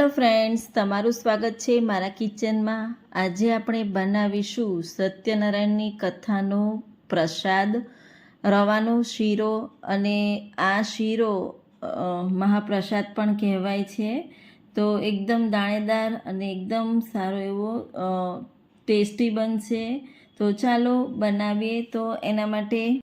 Hello friends તમારું સ્વાગત છે મારા કિચનમાં આજે આપણે બનાવીશું સત્યનારાયણની કથાનો પ્રસાદ, રવાનો શીરો અને આ શીરો મહાપ્રસાદ પણ કહેવાય છે. તો એકદમ દાણેદાર અને એકદમ સારો એવો ટેસ્ટી બનશે. તો ચાલો બનાવીએ. તો એના માટે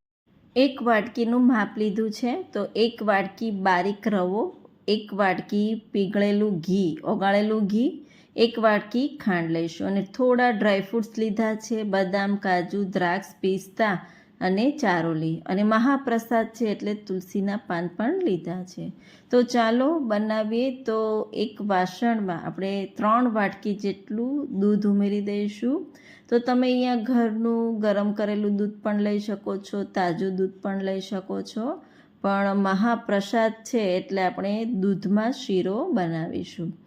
એક વાટકીનું માપ લીધું છે. તો એક વાટકી બારીક રવો એક વાટકી પીગળેલું ઘી, ઓગાળેલું ઘી, એક વાટકી ખાંડ લઈશું અને થોડા ડ્રાયફ્રૂટ્સ લીધા છે, બદામ, કાજુ, દ્રાક્ષ, પિસ્તા અને ચારોલી અને મહાપ્રસાદ છે એટલે તુલસીના પાન પણ લીધા છે. તો ચાલો બનાવીએ તો એક વાસણમાં આપણે ત્રણ વાટકી જેટલું દૂધ ઉમેરી દઈશું. તો તમે અહીંયા ઘરનું ગરમ કરેલું દૂધ પણ લઈ શકો છો, તાજું દૂધ પણ લઈ શકો છો. પણ મહાપ્રસાદ છે એટલે આપણે દૂધમાં શીરો બનાવીશું.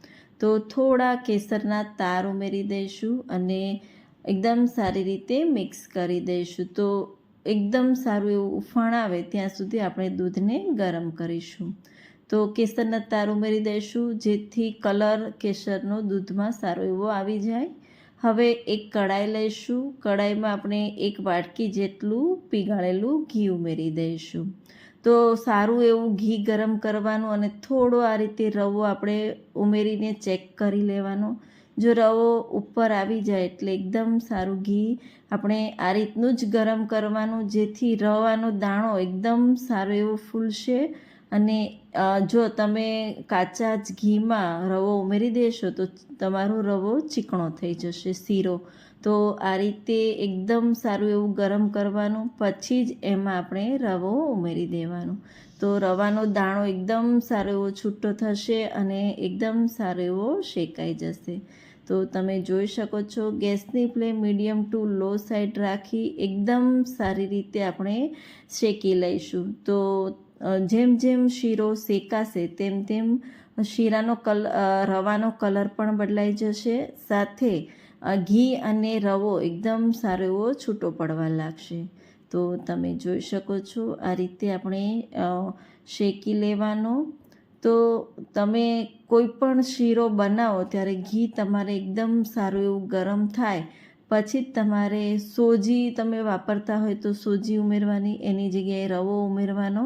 તો થોડા કેસરના તાર ઉમેરી દઈશું અને એકદમ સારી રીતે મિક્સ કરી દઈશું. તો એકદમ સારું એવું ઉફાણ આવે ત્યાં સુધી આપણે દૂધને ગરમ કરીશું. તો કેસરના તાર ઉમેરી દઈશું, જેથી કલર કેસરનો દૂધમાં સારો એવો આવી જાય. હવે એક કડાઈ લઈશું. કડાઈમાં આપણે એક વાટકી જેટલું પીગાળેલું ઘી ઉમેરી દઈશું. તો સારું એવું ઘી ગરમ કરવાનું અને થોડો આ રીતે રવો આપણે ઉમેરીને ચેક કરી લેવાનો. જો રવો ઉપર આવી જાય એટલે એકદમ સારું ઘી આપણે આ રીતનું જ ગરમ કરવાનું, જેથી રવાનો દાણો એકદમ સારો એવો ફૂલશે. અને જો તમે કાચા જ ઘીમાં રવો ઉમેરી દેશો, તો તમારો રવો ચીકણો થઈ જશે, શીરો. તો આ રીતે એકદમ સારું એવું ગરમ કરવાનું, પછી જ એમાં આપણે રવો ઉમેરી દેવાનો. તો રવાનો દાણો એકદમ સારો એવો છૂટો થશે અને એકદમ સારો એવો શેકાઈ જશે. તો તમે જોઈ શકો છો, ગેસની flame medium to low side રાખી એકદમ સારી રીતે આપણે શેકી લઈશું. તો જેમ જેમ શીરો શેકાશે, તેમ તેમ શીરાનો કલ રવાનો કલર પણ બદલાઈ જશે. સાથે ઘી અને રવો એકદમ સારો એવો છૂટો પડવા લાગશે. તો તમે જોઈ શકો છો આ રીતે આપણે શેકી લેવાનો. તો તમે કોઈ પણ શીરો બનાવો ત્યારે ઘી તમારે એકદમ સારું એવું ગરમ થાય. પછી તમારે સોજી તમે વાપરતા હોય તો સોજી ઉમેરવાની, એની જગ્યાએ રવો ઉમેરવાનો.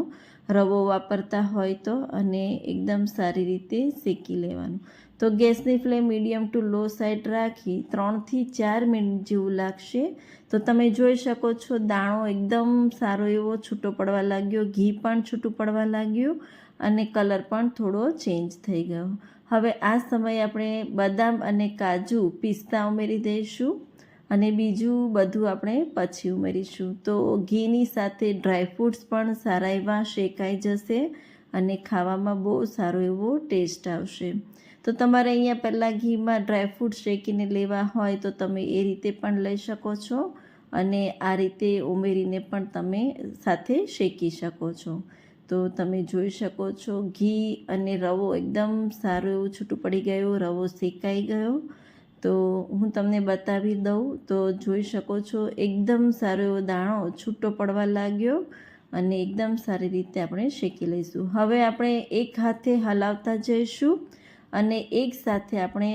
રવો વાપરતા હોય તો અને એકદમ સારી રીતે શેકી લેવાનું. તો ગેસની flame medium to low side રાખી ત્રણથી ચાર મિનિટ જેવું લાગશે. તો તમે જોઈ શકો છો દાણો એકદમ સારો એવો છૂટો પડવા લાગ્યો, ઘી પણ છૂટું પડવા લાગ્યું અને કલર પણ થોડો ચેન્જ થઈ ગયો. હવે આ સમયે આપણે બદામ અને કાજુ પિસ્તા ઉમેરી દઈશું. અને બીજું બધું આપણે પછી ઉમેરીશું. તો ઘીની સાથે ડ્રાયફ્રૂટ્સ પણ સારા એવા શેકાઈ જશે અને ખાવામાં બહુ સારો એવો ટેસ્ટ આવશે. તો તમારે અહીંયા પહેલાં ઘીમાં ડ્રાયફ્રૂટ શેકીને લેવા હોય તો તમે એ રીતે પણ લઈ શકો છો અને આ રીતે ઉમેરીને પણ તમે સાથે શેકી શકો છો. તો તમે જોઈ શકો છો, ઘી અને રવો એકદમ સારું એવું છૂટું પડી ગયો, રવો શેકાઈ ગયો તો હું તમને બતાવી દઉં. તો જોઈ શકો છો, એકદમ સારો એવો દાણો છૂટો પડવા લાગ્યો અને એકદમ સારી રીતે આપણે શેકી લઈશું. હવે આપણે એક હાથે હલાવતા જઈશું અને એક સાથે આપણે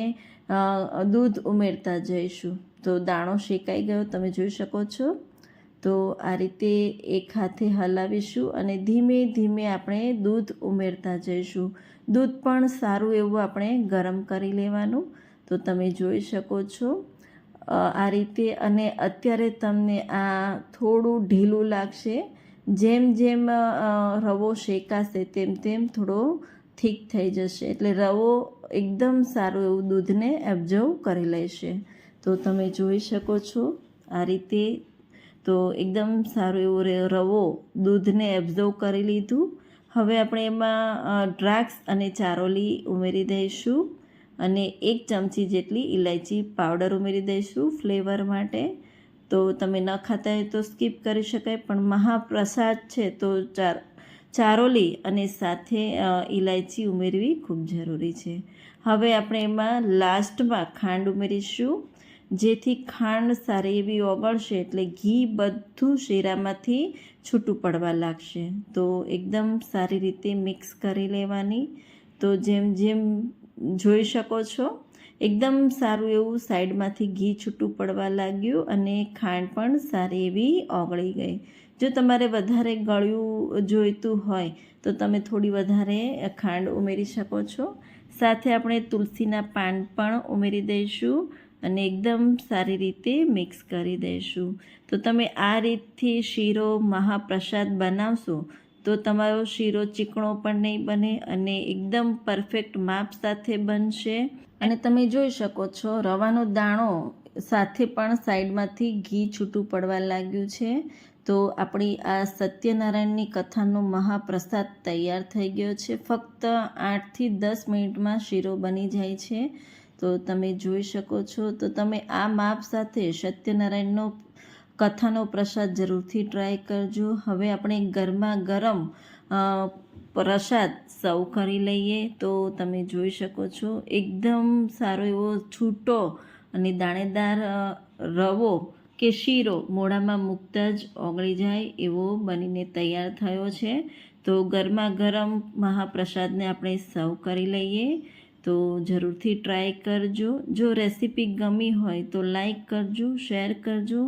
દૂધ ઉમેરતા જઈશું. તો દાણો શેકાઈ ગયો, તમે જોઈ શકો છો. તો આ રીતે એક હાથે હલાવીશું અને ધીમે ધીમે આપણે દૂધ ઉમેરતા જઈશું. દૂધ પણ સારું એવું આપણે ગરમ કરી લેવાનું. તો તમે જોઈ શકો છો. આ રીતે અને અત્યારે તમને આ થોડું ઢીલું લાગશે. જેમ જેમ રવો શેકાશે તેમ તેમ થોડો થીક થઈ જશે. એટલે રવો એકદમ સારું એવું દૂધને એબ્ઝર્વ કરી લેશે. તો તમે જોઈ શકો છો આ રીતે. તો એકદમ સારું એવું રવો દૂધને એબ્ઝર્વ કરી લીધું. હવે આપણે એમાં દ્રાક્ષ અને ચારોલી ઉમેરી દઈશું. અને એક ચમચી જેટલી ઇલાયચી પાવડર ઉમેરી દઈશું ફ્લેવર માટે. તો તમે ન ખાતા હોય તો સ્કીપ કરી શકાય, પણ મહાપ્રસાદ છે તો ચાર, ચારોલી અને સાથે ઇલાયચી ઉમેરવી ખૂબ જરૂરી છે. હવે આપણે એમાં લાસ્ટમાં ખાંડ ઉમેરીશું, જેથી ખાંડ સારી એવી ઓગળશે એટલે ઘી બધું શીરામાંથી છૂટું પડવા લાગશે. તો એકદમ સારી રીતે મિક્સ કરી લેવાની. તો જેમ જેમ જોઈ શકો છો. એકદમ સારું એવું સાઈડમાંથી ઘી છૂટું પડવા લાગ્યું અને ખાંડ પણ સારી એવી ઓગળી ગઈ. જો તમારે વધારે ગળ્યું જોઈતું હોય, તો તમે થોડી વધારે ખાંડ ઉમેરી શકો છો. સાથે આપણે તુલસીના પાન પણ ઉમેરી દઈશું અને એકદમ સારી રીતે મિક્સ કરી દઈશું. તો તમે આ રીતથી શીરો મહાપ્રસાદ બનાવશો તો તમારો શીરો ચીકણો પણ નહીં બને અને એકદમ પરફેક્ટ માપ સાથે બનશે. અને તમે જોઈ શકો છો, રવાનો દાણો સાથે પણ સાઈડમાંથી ઘી છૂટું પડવા લાગ્યું છે. તો આપણી આ સત્યનારાયણની કથાનો મહાપ્રસાદ તૈયાર થઈ ગયો છે. ફક્ત આઠથી દસ મિનિટમાં શીરો બની જાય છે. તો તમે જોઈ શકો છો, તો તમે આ માપ સાથે સત્યનારાયણનો કથાનો પ્રસાદ જરૂરથી ટ્રાય કરજો. હવે આપણે ગરમા ગરમ પ્રસાદ સર્વ કરી લઈએ તો તમે જોઈ શકો છો. એકદમ સારો એવો છૂટો અને દાણેદાર રવો કે શીરો મોઢામાં મૂકતા જ ઓગળી જાય એવો બનીને તૈયાર થયો છે. તો ગરમા ગરમ મહાપ્રસાદને આપણે સર્વ કરી લઈએ. તો જરૂરથી ટ્રાય કરજો. જો રેસીપી ગમી હોય તો લાઈક કરજો શેર કરજો.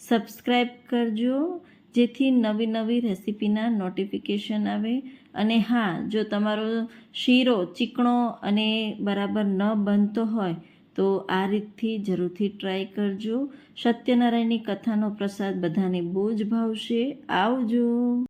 સબસ્ક્રાઈબ કરજો, જેથી નવી નવી રેસીપીના નોટિફિકેશન આવે. અને હા, જો તમારો શીરો ચીકણો અને બરાબર ન બનતો હોય, તો આ રીતથી જરૂરથી ટ્રાય કરજો. સત્યનારાયણની કથાનો પ્રસાદ બધાને બહુ જ ભાવશે. આવજો.